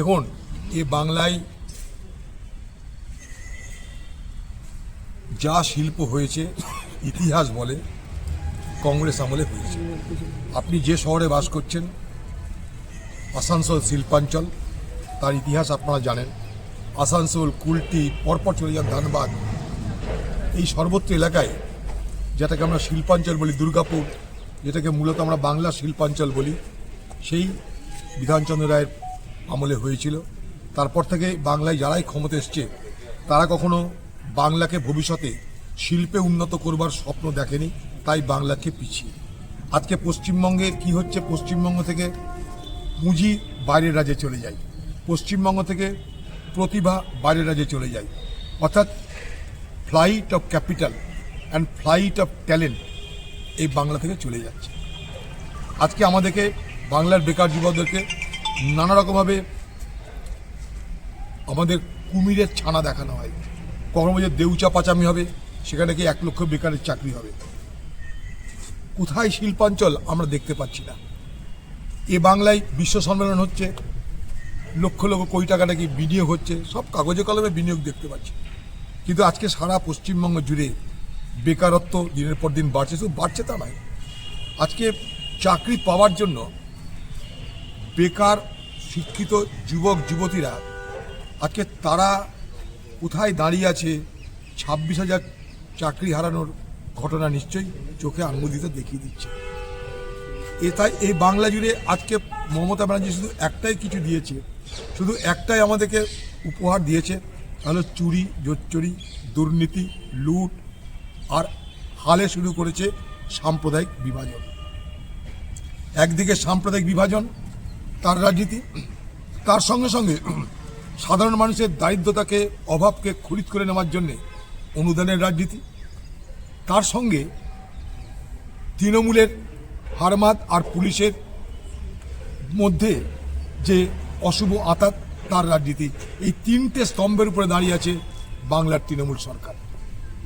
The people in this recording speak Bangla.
দেখুন, এ বাংলায় যা শিল্প হয়েছে, ইতিহাস বলে, কংগ্রেস আমলে হয়েছে। আপনি যে শহরে বাস করছেন, আসানসোল শিল্পাঞ্চল, তার ইতিহাস আপনারা জানেন। আসানসোল কুলটি পরপর চলে যান ধানবাদ। এই সর্বত্র এলাকায় যেটাকে আমরা শিল্পাঞ্চল বলি, দুর্গাপুর, যেটাকে মূলত আমরা বাংলা শিল্পাঞ্চল বলি, সেই বিধানচন্দ্র রায়ের আমলে হয়েছিল। তারপর থেকে বাংলায় যারাই ক্ষমতা এসছে, তারা কখনো বাংলাকে ভবিষ্যতে শিল্পে উন্নত করবার স্বপ্ন দেখেনি, তাই বাংলাকে পিছিয়ে। আজকে পশ্চিমবঙ্গে কি হচ্ছে, পশ্চিমবঙ্গ থেকে পুঁজি বাইরের রাজ্যে চলে যায়। পশ্চিমবঙ্গ থেকে প্রতিভা বাইরের রাজ্যে চলে যায়। অর্থাৎ flight of capital and flight of talent এই বাংলা থেকে চলে যাচ্ছে। আজকে আমাদেরকে, বাংলার বেকার যুবকদেরকে নানা রকমভাবে আমাদের কুমিরের ছানা দেখানো হয়। কখনো যে দেউচা পাচামি হবে, সেখানে কি এক লক্ষ বেকারের চাকরি হবে। কোথায় শিল্পাঞ্চল আমরা দেখতে পাচ্ছি না। এ বাংলায় বিশ্ব সম্মেলন হচ্ছে, লক্ষ লক্ষ কোটি টাকা নাকি বিনিয়োগ হচ্ছে, সব কাগজে কলমে বিনিয়োগ দেখতে পাচ্ছি। কিন্তু আজকে সারা পশ্চিমবঙ্গ জুড়ে বেকারত্ব দিনের পর দিন বাড়ছে, শুধু বাড়ছে তা নয়। আজকে চাকরি পাওয়ার জন্য বেকার শিক্ষিত যুবক, যুবতীরা, আজকে তারা কোথায় দাঁড়িয়ে আছে, ছাব্বিশ হাজার চাকরি হারানোর ঘটনা নিশ্চয়ই চোখে আঙুল দেখিয়ে দিচ্ছে। এ তাই এই বাংলা জুড়ে আজকে মমতা ব্যানার্জি শুধু একটাই কিছু দিয়েছে, শুধু একটাই আমাদেরকে উপহার দিয়েছে তাহলে চুরি, জোচ্চুরি, দুর্নীতি, লুট আর হালে শুরু করেছে সাম্প্রদায়িক বিভাজন। একদিকে সাম্প্রদায়িক বিভাজন তার রাজনীতি, তার সঙ্গে সঙ্গে সাধারণ মানুষের দারিদ্রতাকে, অভাবকে খরিদ করে নেওয়ার জন্যে অনুদানের রাজনীতি, তার সঙ্গে তৃণমূলের হারমাদ আর পুলিশের মধ্যে যে অশুভ আতাত, তার রাজনীতি। এই তিনটে স্তম্ভের উপরে দাঁড়িয়ে আছে বাংলার তৃণমূল সরকার।